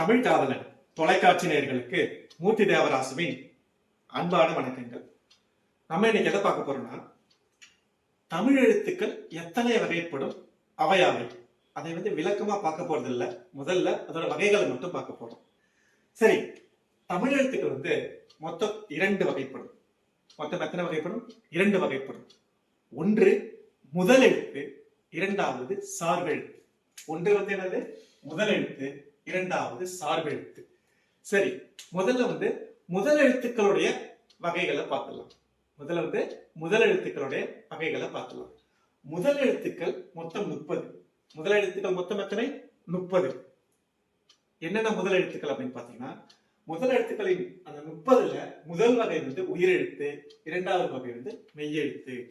தமிழ் காதலன் தொலைக்காட்சி நேர்களுக்கு மூர்த்தி தேவராசுவின் அன்பான வணக்கங்கள். நம்ம இன்னைக்கு எதை பார்க்க போறோம்னா தமிழ் எழுத்துக்கள் எத்தனை வகைப்படும் அவையாவை. அதை வந்து விளக்கமா பார்க்க போறது இல்ல முதல்ல அதோட வகைகளை மட்டும் பார்க்க போறோம். சரி தமிழ் எழுத்துக்கள் வந்து மொத்தம் இரண்டு வகைப்படும். மொத்தம் எத்தனை வகைப்படும்? இரண்டு வகைப்படும். ஒன்று முதல் எழுத்து இரண்டாவது சார்பெழுத்து. ஒன்று வந்து என்னது? முதல் எழுத்து இரண்டாவது சார்பெழுத்து சரி முதல்ல வந்து முதல் எழுத்துக்களுடைய வகைகளை பார்த்துடலாம். முதல்ல வந்து முதல் எழுத்துக்களுடைய வகைகளை பார்த்துடலாம். முதல் எழுத்துக்கள் மொத்தம் முப்பது. முதல் எழுத்துக்கள் மொத்தம் எத்தனை? முப்பது. என்னென்ன முதல் எழுத்துக்கள் அப்படின்னு பார்த்தீங்கன்னா முதல் எழுத்துக்களின் அந்த முப்பதுல முதல் வகை வந்து உயிரெழுத்து இரண்டாவது வகை வந்து மெய்யெழுத்து.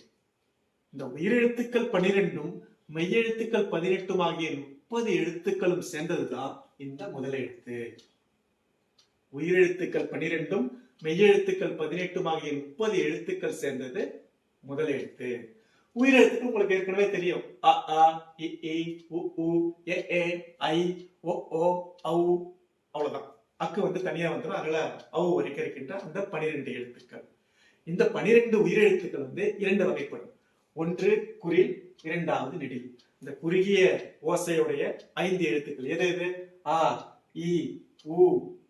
இந்த உயிரெழுத்துக்கள் பனிரெண்டும் மெய்யெழுத்துக்கள் பதினெட்டும் ஆகிய முப்பது எழுத்துக்களும் சேர்ந்ததுதான் இந்த முதல் எழுத்து. உயிரெழுத்துக்கள் பனிரெண்டும் மெய்யெழுத்துக்கள் பதினெட்டும் ஆகிய முப்பது எழுத்துக்கள் சேர்ந்தது முதல் எழுத்து. உயிரெழுத்துக்கு உங்களுக்கு ஏற்கனவே தெரியும். அ அ இ இ உ உ எ ஏ ஐ ஓ ஓ ஔ அவ்வளவுதான். அக்கு வந்து தனியா வந்துடும் அதுல ஔ வரைக்கும் இருக்கின்ற அந்த பனிரெண்டு எழுத்துக்கள். இந்த பனிரெண்டு உயிரெழுத்துக்கள் வந்து இரண்டு வகைப்படும். ஒன்று குறில் இரண்டாவது நெடில். இந்த குறுகிய ஓசையுடைய ஐந்து எழுத்துக்கள். எது எது? ஆ இ உ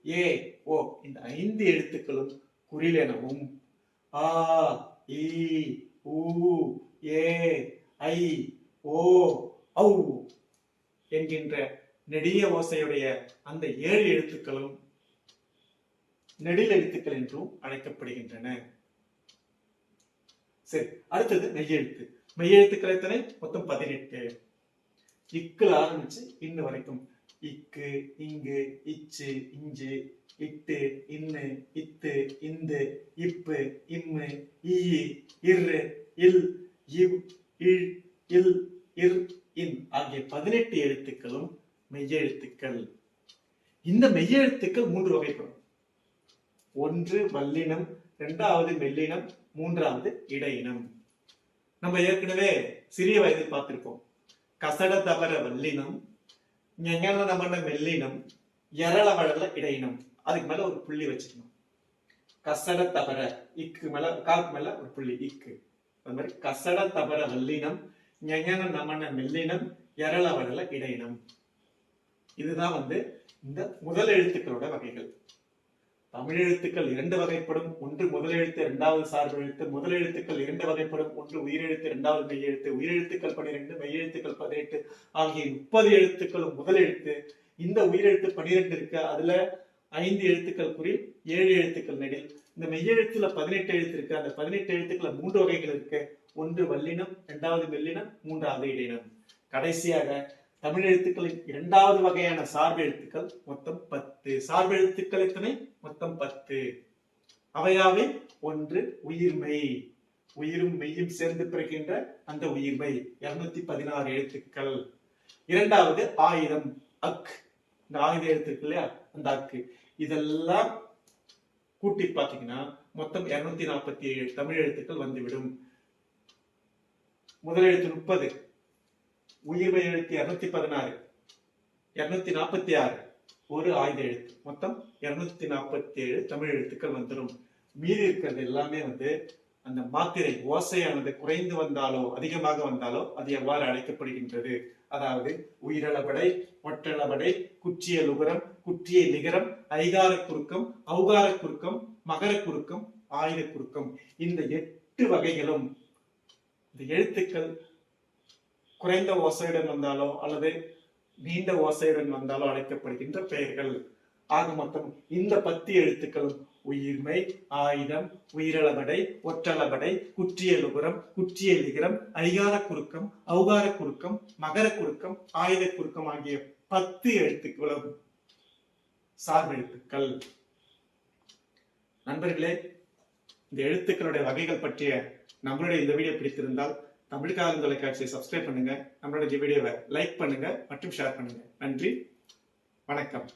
ஏ ஓ இந்த ஐந்து எழுத்துக்களும் குறிலெனவும் ஆ இ உ ஏ ஐ ஓ ஔ என்கின்ற நெடிய ஓசையுடைய அந்த ஏழு எழுத்துக்களும் நெடில் எழுத்துக்கள் என்றும் அழைக்கப்படுகின்றன. சரி அடுத்தது மெய்யெழுத்து மெய்யெழுத்துக்கள் எத்தனை? மொத்தம் பதினெட்டு. இக்குல ஆரம்பிச்சு இன்ன வரைக்கும் இக்கு இங்கு இச்சு இஞ்சு இட்டு இன்னு இத்து இந்து இப்பு இம்மு ஈ இரு இல் இவ் இல் இல் இர் இன் ஆகிய பதினெட்டு எழுத்துக்களும் மெய்யெழுத்துக்கள் இந்த மெய்யெழுத்துக்கள் மூன்று வகைப்படும். ஒன்று வல்லினம் இரண்டாவது மெல்லினம் மூன்றாவது இடையினம். நம்ம ஏற்கனவே சிறிய வயதில் பார்த்திருப்போம். கசட தவற வல்லினம் ஞஞன நமன மெல்லினம் எரள வளர இடையினம் அதுக்கு மேல ஒரு புள்ளி வச்சுக்கணும் கசட தபர இக்கு மேல காக்கு மேல ஒரு புள்ளி இக்கு அது மாதிரி கசட தபர வல்லினம் ஞஞன நமன மெல்லினம் எரள வளர இடையினம் இதுதான் வந்து இந்த முதல் எழுத்துக்களோட வகைகள் தமிழ் எழுத்துக்கள் இரண்டு வகைப்படும். ஒன்று முதலெழுத்து இரண்டாவது சார்பு எழுத்து. முதலெழுத்துக்கள் இரண்டு வகைப்படும். ஒன்று உயிரெழுத்து இரண்டாவது மெய்யெழுத்து உயிரெழுத்துக்கள் பனிரெண்டு மெய்யெழுத்துக்கள் பதினெட்டு. ஆகிய முப்பது எழுத்துக்களும் முதலெழுத்து இந்த உயிரெழுத்து பனிரெண்டு இருக்கு. அதுல ஐந்து எழுத்துக்கள் குறி ஏழு எழுத்துக்கள் நெடில். இந்த மெய்யெழுத்துல பதினெட்டு எழுத்து இருக்கு. அந்த பதினெட்டு எழுத்துக்களை மூன்று வகைகள் இருக்கு. ஒன்று வல்லினம் இரண்டாவது மெல்லினம் மூன்றாவது இடையினம் கடைசியாக தமிழ் எழுத்துக்களின் இரண்டாவது வகையான சார்பு எழுத்துக்கள் மொத்தம் பத்து. சார்பு எழுத்துக்கள் எத்தனை? மொத்தம் பத்து. அவையாவே ஒன்று உயிர்மை. உயிரும் மெய்யும் சேர்ந்து பிறகின்ற அந்த உயிர்மை. இருநூத்தி பதினாறு எழுத்துக்கள். இரண்டாவது ஆயுதம் அக். இந்த ஆயுத எழுத்துக்கள் இல்லையா? அந்த அக்கு. இதெல்லாம் கூட்டி பார்த்தீங்கன்னா மொத்தம் இருநூத்தி நாற்பத்தி ஏழு தமிழ் எழுத்துக்கள் வந்துவிடும். முதல் எழுத்து முப்பது. உயிர்மை எழுத்து இருநூத்தி பதினாறு. இருநூத்தி நாற்பத்தி ஆறு. ஒரு ஆயுத எழுத்து. மொத்தம் இருநூத்தி நாற்பத்தி ஏழு தமிழ் எழுத்துக்கள் வந்துடும் மீதி இருக்கிறது எல்லாமே வந்து அந்த மாத்திரை ஓசையானது குறைந்து வந்தாலோ அதிகமாக வந்தாலோ அது எவ்வாறு அழைக்கப்படுகின்றது? அதாவது உயிரளபடை ஒற்றளபடை குற்றிய லுகரம் குற்றிய நிகரம் ஐகார குறுக்கம் அவுகார குறுக்கம் மகர குறுக்கம் ஆயுத குறுக்கம். இந்த எட்டு வகைகளும் இந்த எழுத்துக்கள் குறைந்த ஓசையுடன் வந்தாலோ அல்லது நீண்ட ஓசையுடன் வந்தாலோ அழைக்கப்படுகின்ற பெயர்கள். ஆக மொத்தம் இந்த பத்து எழுத்துக்களும் உயிர்மை ஆயுதம் உயிரளபடை ஒற்றளபடை குற்றியலுபுரம் குற்றியலிகரம் அதிகார குறுக்கம் அவகார குறுக்கம் மகர குறுக்கம் ஆயுத குறுக்கம் ஆகிய பத்து எழுத்துக்களும் சார்பெழுத்துக்கள் நண்பர்களே இந்த எழுத்துக்களுடைய வகைகள் பற்றிய நம்மளுடைய இந்த வீடியோ பிடித்திருந்தால் தமிழ்காரன் தொலைக்காட்சியை சப்ஸ்கிரைப் பண்ணுங்க. நம்மளோட வீடியோவை லைக் பண்ணுங்க மற்றும் ஷேர் பண்ணுங்க. நன்றி. வணக்கம்.